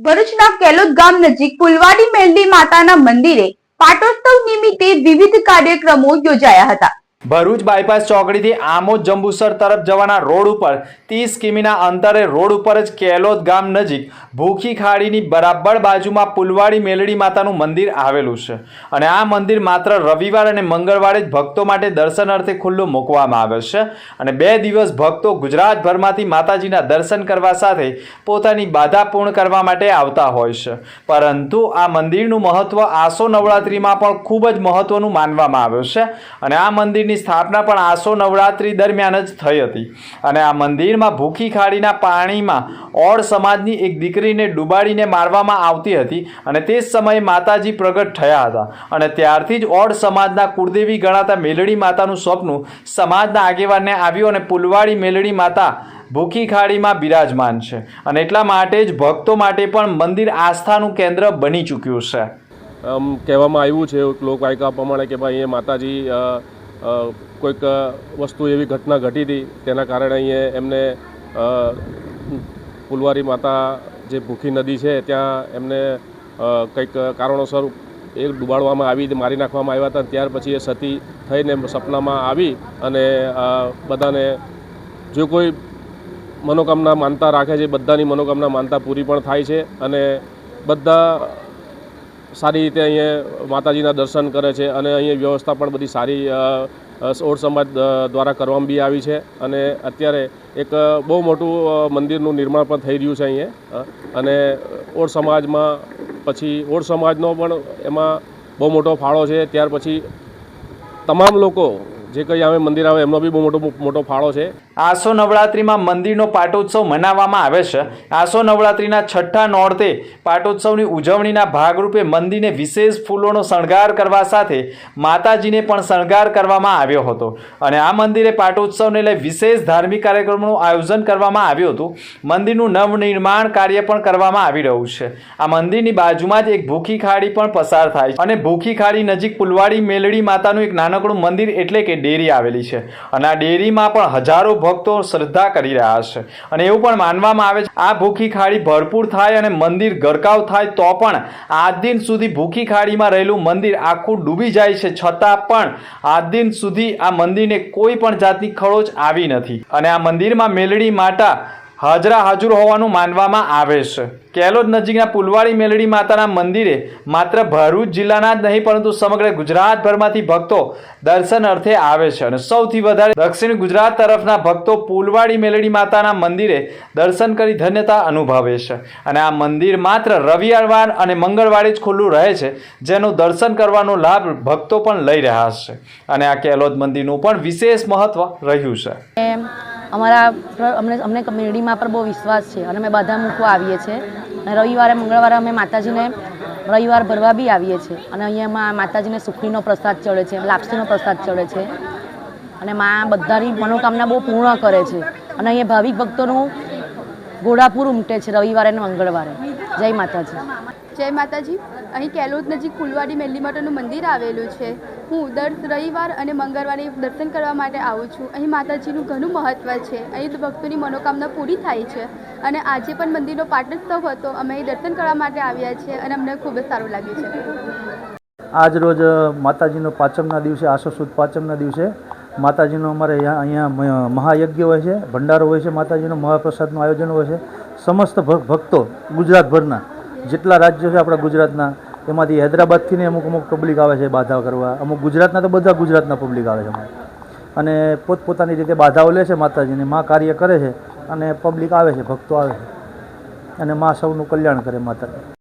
ભરૂચના કેલોદ ગામ નજીક ફુલવાડી મેલડી માતાના મંદિરે પાટોત્સવ નિમિત્તે વિવિધ કાર્યક્રમો યોજાયા હતા. ભરૂચ બાયપાસ ચોકડીથી આમોદ જંબુસર તરફ જવાના રોડ ઉપર ત્રીસ કિમીના અંતરે રોડ ઉપર જ કેલોદ ગામ નજીક ભૂખી ખાડીની બરાબર બાજુમાં પુલવાડી મેલડી માતાનું મંદિર આવેલું છે. અને આ મંદિર માત્ર રવિવાર અને મંગળવારે જ ભક્તો માટે દર્શન અર્થે ખુલ્લું મૂકવામાં આવે છે અને બે દિવસ ભક્તો ગુજરાતભરમાંથી માતાજીના દર્શન કરવા સાથે પોતાની બાધા પૂર્ણ કરવા માટે આવતા હોય છે. પરંતુ આ મંદિરનું મહત્ત્વ આસો નવરાત્રિમાં પણ ખૂબ જ મહત્ત્વનું માનવામાં આવ્યું છે અને આ મંદિરની સ્થાપના પણ આસો નવરાત્રિ દરમિયાન જ થઈ હતી. અને આ મંદિરમાં ભૂખી ખાડીના પાણીમાં ઓળ સમાજની એક દીકરીને ડૂબાડીને મારવામાં આવતી હતી અને તે જ સમયે માતાજી પ્રગટ થયા હતા. અને ત્યારથી જ ઓડ સમાજના કુળદેવી ગણાતા મેલડી માતાનું સ્વપ્ન સમાજના આગેવાનને આવ્યું અને પુલવાડી મેલડી માતા ભૂખી ખાડીમાં બિરાજમાન છે. અને એટલા માટે જ ભક્તો માટે પણ મંદિર આસ્થાનું કેન્દ્ર બની ચૂક્યું છે. આમ કહેવામાં આવ્યું છે લોકવાયકા પ્રમાણે કે ભાઈ એ માતાજી કોઈક વસ્તુ એવી ઘટના ઘટી હતી, તેના કારણે અહીંયા એમને ફુલવારી માતા જે ભૂખી નદી છે, ત્યાં એમને કંઈક કારણોસર એ ડૂબાડવામાં આવી મારી નાખવામાં આવ્યા હતા, ત્યાર પછી એ સતી થઈને સપનામાં આવી અને બધાને જો કોઈ મનોકામના માનતા રાખે છે, બધાની મનોકામના માનતા પૂરી પણ થાય છે અને બધા સારી રીતે અહીંયા માતાજીના દર્શન કરે છે અને અહીંયા વ્યવસ્થા પણ બધી સારી અ, સમાજ દ્વારા કરવામાં બી આવી છે અને અત્યારે એક બહુ મોટું મંદિરનું નિર્માણ પણ થઈ રહ્યું છે અહીંયા અને ઓળ સમાજમાં પછી ઓળ સમાજનો પણ એમાં બહુ મોટો ફાળો છે. ત્યાર પછી તમામ લોકો જે કંઈ આવે, મંદિર આવે, એમનો બી બહુ મોટો મોટો ફાળો છે. આસો નવરાત્રિમાં મંદિરનો પાટોત્સવ મનાવવામાં આવે છે. આસો નવરાત્રિના છઠ્ઠા નોરતે પાટોત્સવની ઉજવણીના ભાગરૂપે મંદિરને વિશેષ ફૂલોનો શણગાર કરવા સાથે માતાજીને પણ શણગાર કરવામાં આવ્યો હતો. અને આ મંદિરે પાટોત્સવને લઈ વિશેષ ધાર્મિક કાર્યક્રમોનું આયોજન કરવામાં આવ્યું હતું. મંદિરનું નવનિર્માણ કાર્ય પણ કરવામાં આવી રહ્યું છે. આ મંદિરની બાજુમાં જ એક ભૂખી ખાડી પણ પસાર થાય છે. અને ભૂખી ખાડી નજીક પુલવાડી મેલડી માતાનું એક નાનકડું મંદિર એટલે કે ડેરી આવેલી છે. અને આ ડેરીમાં પણ હજારો ભક્તો શ્રદ્ધા કરી રહ્યા છે. અને એવું પણ માનવામાં આવે છે, આ ભૂખી ખાડી ભરપૂર થાય અને મંદિર ગરકાવ થાય તો પણ આજ દિન સુધી ભૂખી ખાડીમાં રહેલું મંદિર આખું ડૂબી જાય છે. છતાં પણ આજ દિન સુધી આ મંદિરને કોઈ પણ જાતની ખરોચ આવી નથી. અને આ મંદિરમાં મેલડી માતા હાજરા હાજર હોવાનું માનવામાં આવે છે. કેલોદ નજીકના પુલવાડી મેલડી માતાના મંદિરે માત્ર ભરૂચ જિલ્લાના જ નહીં, પરંતુ સમગ્ર ગુજરાતભરમાંથી ભક્તો દર્શન અર્થે આવે છે અને સૌથી વધારે દક્ષિણ ગુજરાત તરફના ભક્તો પુલવાડી મેલડી માતાના મંદિરે દર્શન કરી ધન્યતા અનુભવે છે. અને આ મંદિર માત્ર રવિવાર અને મંગળવારે જ ખુલ્લું રહે છે, જેનું દર્શન કરવાનો લાભ ભક્તો પણ લઈ રહ્યા છે. અને આ કેલોદ મંદિરનું પણ વિશેષ મહત્વ રહ્યું છે. અમારા, અમને અમને કમ્યુનિટીમાં પર બહુ વિશ્વાસ છે અને અમે બધા મૂકવા આવીએ છીએ. અને રવિવારે, મંગળવારે અમે માતાજીને રવિવાર ભરવા બી આવીએ છીએ. અને અહીંયા માતાજીને સુખડીનો પ્રસાદ ચડે છે, લાપસીનો પ્રસાદ ચડે છે. અને મા બધાની મનોકામના બહુ પૂર્ણ કરે છે. અને અહીંયા ભાવિક ભક્તોનું ઘોડાપુર ઉમટે છે રવિવારે અને મંગળવારે. જય માતાજી. જય માતાજી. અહીં કેલોદ નજીક ફુલવાડી મેલી માતાનું મંદિર આવેલું છે. હું દર રવિવાર અને મંગળવારે દર્શન કરવા માટે આવું છું. અહીં માતાજીનું ઘણું મહત્ત્વ છે. અહીં ભક્તોની મનોકામના પૂરી થાય છે. અને આજે પણ મંદિરનો પાટોત્સવ હતો. અમે અહીં દર્શન કરવા માટે આવ્યા છીએ અને અમને ખૂબ જ સારું લાગ્યું છે. આજ રોજ માતાજીનો પાંચમના દિવસે આસો સુદ પાંચમના દિવસે માતાજીનો અમારે અહીંયા મહાયજ્ઞ હોય છે, ભંડારો હોય છે માતાજીનો, મહાપ્રસાદનું આયોજન હોય છે. સમસ્ત ભક્તો ગુજરાતભરના જેટલા રાજ્યો છે આપણા ગુજરાતના, એમાંથી હૈદરાબાદથીને અમુક અમુક પબ્લિક આવે છે બાધા કરવા. અમુક ગુજરાતના તો બધા ગુજરાતના પબ્લિક આવે છે અમારે અને પોતપોતાની રીતે બાધાઓ લે છે માતાજીને, માં કાર્ય કરે છે અને પબ્લિક આવે છે, ભક્તો આવે છે. અને માં સૌનું કલ્યાણ કરે માતા